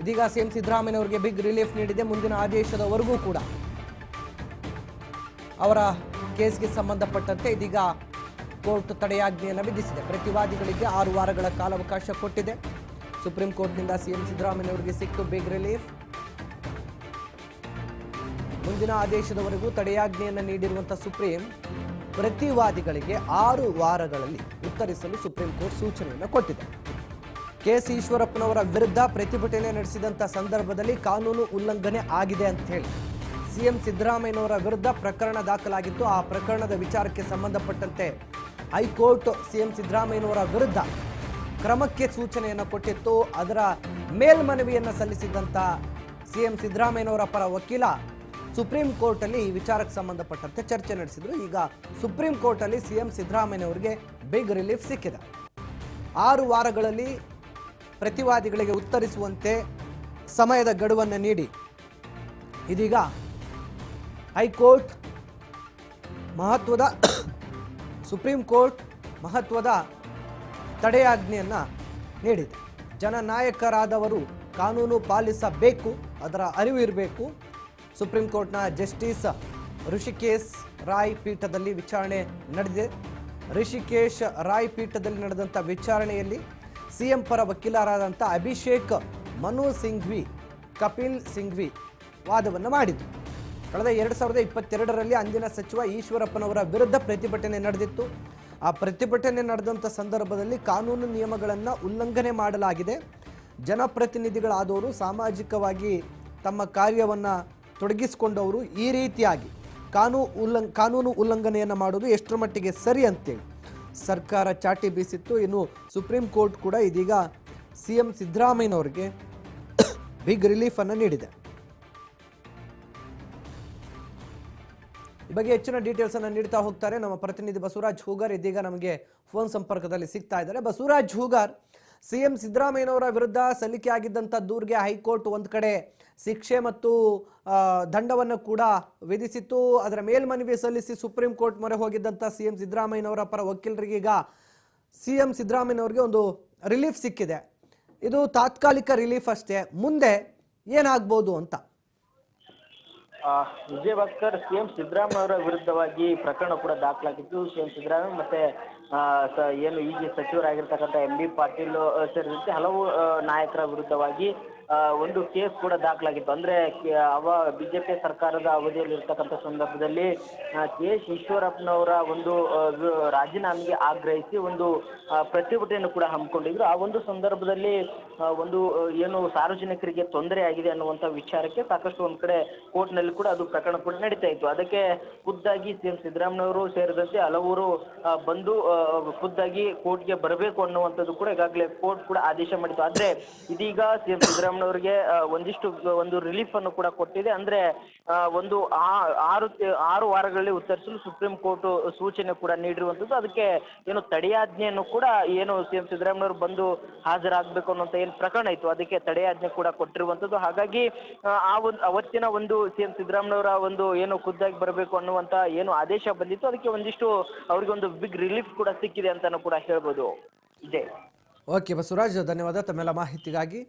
ಇದೀಗ CM ಸಿದ್ದರಾಮಯ್ಯನವರಿಗೆ big relief ನೀಡಿದೆ. ಮುಂದಿನ ಆದೇಶದವರೆಗೂ ಕೂಡ ಅವರ ಕೇಸ್ಗೆ ಸಂಬಂಧಪಟ್ಟಂತೆ ಇದೀಗ ಕೋರ್ಟ್ ತಡೆಯಾಜ್ಞೆಯನ್ನು ವಿಧಿಸಿದೆ ಪ್ರತಿವಾದಿಗಳಿಗೆ ಆರು ವಾರಗಳ ಕಾಲಾವಕಾಶ ಕೊಟ್ಟಿದೆ. ಸುಪ್ರೀಂ ಕೋರ್ಟ್ನಿಂದ ಸಿಎಂ ಸಿದ್ದರಾಮಯ್ಯನವರಿಗೆ ಸಿಕ್ಕು ಬಿಗ್ ರಿಲೀಫ್ ಮುಂದಿನ ಆದೇಶದವರೆಗೂ ತಡೆಯಾಜ್ಞೆಯನ್ನು ನೀಡಿರುವಂತಹ ಸುಪ್ರೀಂ ಪ್ರತಿವಾದಿಗಳಿಗೆ ಆರು ವಾರಗಳಲ್ಲಿ ಉತ್ತರಿಸಲು ಸುಪ್ರೀಂ ಕೋರ್ಟ್ ಸೂಚನೆಯನ್ನು ಕೊಟ್ಟಿದೆ. ಕೆಎಸ್ ಈಶ್ವರಪ್ಪನವರ ವಿರುದ್ಧ ಪ್ರತಿಭಟನೆ ನಡೆಸಿದಂಥ ಸಂದರ್ಭದಲ್ಲಿ ಕಾನೂನು ಉಲ್ಲಂಘನೆ ಆಗಿದೆ ಅಂತ ಹೇಳಿ. ಸಿಎಂ ಸಿದ್ದರಾಮಯ್ಯನವರ ವಿರುದ್ಧ ಪ್ರಕರಣ ದಾಖಲಾಗಿತ್ತು. ಆ ಪ್ರಕರಣದ ವಿಚಾರಕ್ಕೆ ಸಂಬಂಧಪಟ್ಟಂತೆ ಹೈಕೋರ್ಟ್ ಸಿಎಂ ಸಿದ್ದರಾಮಯ್ಯನವರ ವಿರುದ್ಧ ಕ್ರಮಕ್ಕೆ ಸೂಚನೆಯನ್ನು ಕೊಟ್ಟಿತ್ತು. ಅದರ ಮೇಲ್ಮನವಿಯನ್ನು ಸಲ್ಲಿಸಿದಂಥ ಸಿಎಂ ಸಿದ್ದರಾಮಯ್ಯನವರ ಪರ ವಕೀಲ ಸುಪ್ರೀಂ ಕೋರ್ಟಲ್ಲಿ ಈ ವಿಚಾರಕ್ಕೆ ಸಂಬಂಧಪಟ್ಟಂತೆ ಚರ್ಚೆ ನಡೆಸಿದರು. ಈಗ ಸುಪ್ರೀಂ ಕೋರ್ಟಲ್ಲಿ ಸಿಎಂ ಸಿದ್ದರಾಮಯ್ಯನವರಿಗೆ ಬಿಗ್ ರಿಲೀಫ್ ಸಿಕ್ಕಿದೆ. ಆರು ವಾರಗಳಲ್ಲಿ ಪ್ರತಿವಾದಿಗಳಿಗೆ ಉತ್ತರಿಸುವಂತೆ ಸಮಯದ ಗಡುವನ್ನು ನೀಡಿ. ಇದೀಗ ಹೈಕೋರ್ಟ್ ಮಹತ್ವದ ಸುಪ್ರೀಂ ಕೋರ್ಟ್ ಮಹತ್ವದ ತಡೆಯಾಜ್ಞೆಯನ್ನು ನೀಡಿದೆ. ಜನನಾಯಕರಾದವರು ಕಾನೂನು ಪಾಲಿಸಬೇಕು, ಅದರ ಅರಿವು ಇರಬೇಕು. ಸುಪ್ರೀಂ ಕೋರ್ಟ್ನ ಜಸ್ಟಿಸ್ ಋಷಿಕೇಶ್ ರಾಯ್ ಪೀಠದಲ್ಲಿ ವಿಚಾರಣೆ ನಡೆದಿದೆ. ಋಷಿಕೇಶ್ ರಾಯ್ ಪೀಠದಲ್ಲಿ ನಡೆದಂಥ ವಿಚಾರಣೆಯಲ್ಲಿ ಸಿಎಂ ಪರ ವಕೀಲರಾದಂಥ ಅಭಿಷೇಕ್ ಮನು ಸಿಂಘ್ವಿ, ಕಪಿಲ್ ಸಿಂಘ್ವಿ ವಾದವನ್ನು ಮಾಡಿದರು. ಕಳೆದ ಎರಡು ಸಾವಿರದ ಇಪ್ಪತ್ತೆರಡರಲ್ಲಿ ಅಂದಿನ ಸಚಿವ ಈಶ್ವರಪ್ಪನವರ ವಿರುದ್ಧ ಪ್ರತಿಭಟನೆ ನಡೆದಿತ್ತು. ಆ ಪ್ರತಿಭಟನೆ ನಡೆದಂಥ ಸಂದರ್ಭದಲ್ಲಿ ಕಾನೂನು ನಿಯಮಗಳನ್ನು ಉಲ್ಲಂಘನೆ ಮಾಡಲಾಗಿದೆ. ಜನಪ್ರತಿನಿಧಿಗಳಾದವರು ಸಾಮಾಜಿಕವಾಗಿ ತಮ್ಮ ಕಾರ್ಯವನ್ನು ತೊಡಗಿಸಿಕೊಂಡವರು ಈ ರೀತಿಯಾಗಿ. ಕಾನೂನು ಉಲ್ಲಂ, ಕಾನೂನು ಉಲ್ಲಂಘನೆಯನ್ನು ಮಾಡೋದು ಎಷ್ಟರ ಮಟ್ಟಿಗೆ ಸರಿ ಅಂತೇಳಿ. ಸರ್ಕಾರ ಚಾಟಿ ಬೀಸಿತ್ತು. ಇನ್ನು ಸುಪ್ರೀಂ ಕೋರ್ಟ್ ಕೂಡ ಇದೀಗ ಸಿ ಎಂ ಸಿದ್ದರಾಮಯ್ಯನವರಿಗೆ ಬಿಗ್ ರಿಲೀಫನ್ನು ನೀಡಿದೆ. ಈ ಬಗ್ಗೆ ಹೆಚ್ಚಿನ ಡೀಟೇಲ್ಸ್ ಅನ್ನು ನೀಡ್ತಾ ಹೋಗ್ತಾರೆ ನಮ್ಮ ಪ್ರತಿನಿಧಿ ಬಸವರಾಜ್ ಹೂಗಾರ್. ಇದೀಗ ನಮಗೆ ಫೋನ್ ಸಂಪರ್ಕದಲ್ಲಿ ಸಿಗ್ತಾ ಇದ್ದಾರೆ. ಬಸವರಾಜ್ ಹೂಗಾರ್ ಸಿಎಂ ಸಿದ್ದರಾಮಯ್ಯನವರ ವಿರುದ್ಧ ಸಲ್ಲಿಕೆಯಾಗಿದ್ದಂಥ ದೂರಿಗೆ ಹೈಕೋರ್ಟ್ ಒಂದು ಕಡೆ ಶಿಕ್ಷೆ ಮತ್ತು ದಂಡವನ್ನು ಕೂಡ ವಿಧಿಸಿತ್ತು. ಅದರ ಮೇಲ್ಮನವಿ ಸಲ್ಲಿಸಿ ಸುಪ್ರೀಂ ಕೋರ್ಟ್ ಮೊರೆ ಹೋಗಿದ್ದಂಥ ಸಿಎಂ ಸಿದ್ದರಾಮಯ್ಯನವರ ಪರ ವಕೀಲರಿಗೆ ಈಗ ಸಿಎಂ ಸಿದ್ದರಾಮಯ್ಯನವರಿಗೆ ಒಂದು ರಿಲೀಫ್ ಸಿಕ್ಕಿದೆ. ಇದು ತಾತ್ಕಾಲಿಕ ರಿಲೀಫ್ ಅಷ್ಟೇ. ಮುಂದೆ ಏನಾಗ್ಬೋದು ಅಂತ? ವಿಜಯ್ ಭಾಸ್ಕರ್ ಸಿಎಂ ಸಿದ್ದರಾಮಯ್ಯ ಅವರ ವಿರುದ್ಧವಾಗಿ ಪ್ರಕರಣ ಕೂಡ ದಾಖಲಾಗಿತ್ತು. ಸಿಎಂ ಸಿದ್ದರಾಮಯ್ಯ ಮತ್ತೆ ಸ- ಏನು ಈಗ ಸಚಿವರಾಗಿರ್ತಕ್ಕಂಥ ಎಂ ಬಿ ಪಾಟೀಲ್ ಸೇರಿದಂತೆ ಹಲವು ನಾಯಕರ ವಿರುದ್ಧವಾಗಿ ಒಂದು ಕೇಸ್ ಕೂಡ ದಾಖಲಾಗಿತ್ತು. ಅಂದ್ರೆ ಅವ ಬಿಜೆಪಿ ಸರ್ಕಾರದ ಅವಧಿಯಲ್ಲಿ ಇರ್ತಕ್ಕಂಥ ಸಂದರ್ಭದಲ್ಲಿ ಕೆ ಈಶ್ವರಪ್ಪನವರ ಒಂದು ರಾಜೀನಾಮೆಗೆ ಆಗ್ರಹಿಸಿ ಒಂದು ಪ್ರತಿಭಟನೆಯನ್ನು ಕೂಡ ಹಮ್ಮಿಕೊಂಡಿದ್ರು. ಆ ಒಂದು ಸಂದರ್ಭದಲ್ಲಿ ಒಂದು ಏನು ಸಾರ್ವಜನಿಕರಿಗೆ ತೊಂದರೆ ಆಗಿದೆ ಅನ್ನುವಂಥ ವಿಚಾರಕ್ಕೆ ಸಾಕಷ್ಟು ಒಂದ್ ಕಡೆ ಕೋರ್ಟ್ನಲ್ಲಿ ಕೂಡ ಅದು ಪ್ರಕರಣ ಕೂಡ ನಡೀತಾ ಇತ್ತು. ಅದಕ್ಕೆ ಖುದ್ದಾಗಿ ಸಿ ಎಂ ಸಿದ್ದರಾಮಯ್ಯವರು ಸೇರಿದಂತೆ ಹಲವರು ಬಂದು ಖುದ್ದಾಗಿ ಕೋರ್ಟ್ಗೆ ಬರಬೇಕು ಅನ್ನುವಂಥದ್ದು ಕೂಡ ಈಗಾಗಲೇ ಕೋರ್ಟ್ ಕೂಡ ಆದೇಶ ಮಾಡಿತ್ತು. ಆದ್ರೆ ಇದೀಗ ಸಿಎಂ ಸಿದ್ದರಾಮಯ್ಯವರಿಗೆ ಅವರಿಗೆ ಒಂದಿಷ್ಟು ಒಂದು ರಿಲೀಫ್ ಅನ್ನು ಕೂಡ ಕೊಟ್ಟಿದೆ. ಅಂದ್ರೆ ಒಂದು ಆರು ಆರು ವಾರಗಳಲ್ಲಿ ಉತ್ತರಿಸಲು ಸುಪ್ರೀಂ ಕೋರ್ಟ್ ಸೂಚನೆ ಕೂಡ ನೀಡಿರುವಂತದ್ದು ಅದಕ್ಕೆ ಏನು ತಡೆಯಾಜ್ಞೆಯನ್ನು ಕೂಡ ಏನು ಸಿಎಂ ಸಿದ್ದರಾಮಯ್ಯವರು ಬಂದು ಹಾಜರಾಗಬೇಕು ಅನ್ನುವಂತ ಏನು ಪ್ರಕರಣ ಇತ್ತು ಅದಕ್ಕೆ ತಡೆಯಾಜ್ಞೆ ಕೂಡ ಕೊಟ್ಟಿರುವಂತದ್ದು ಹಾಗಾಗಿ ಆ, ಆ ಒಂದು ಅವತ್ತಿನ ಒಂದು ಸಿಎಂ ಸಿದ್ದರಾಮಯ್ಯವರ ಒಂದು ಏನು ಖುದ್ದಾಗಿ ಬರಬೇಕು ಅನ್ನುವಂತ ಏನು ಆದೇಶ ಬಂದಿತ್ತು ಅದಕ್ಕೆ ಒಂದಿಷ್ಟು ಅವರಿಗೆ ಒಂದು ಬಿಗ್ ರಿಲೀಫ್ ಕೂಡ ಸಿಕ್ಕಿದೆ ಅಂತಾನು ಕೂಡ ಹೇಳ್ಬೋದು. ಇದೆ. ಓಕೆ ಬಸವರಾಜ್ ಧನ್ಯವಾದ. ತಮ್ಮೆಲ್ಲ ಮಾಹಿತಿಗಾಗಿ.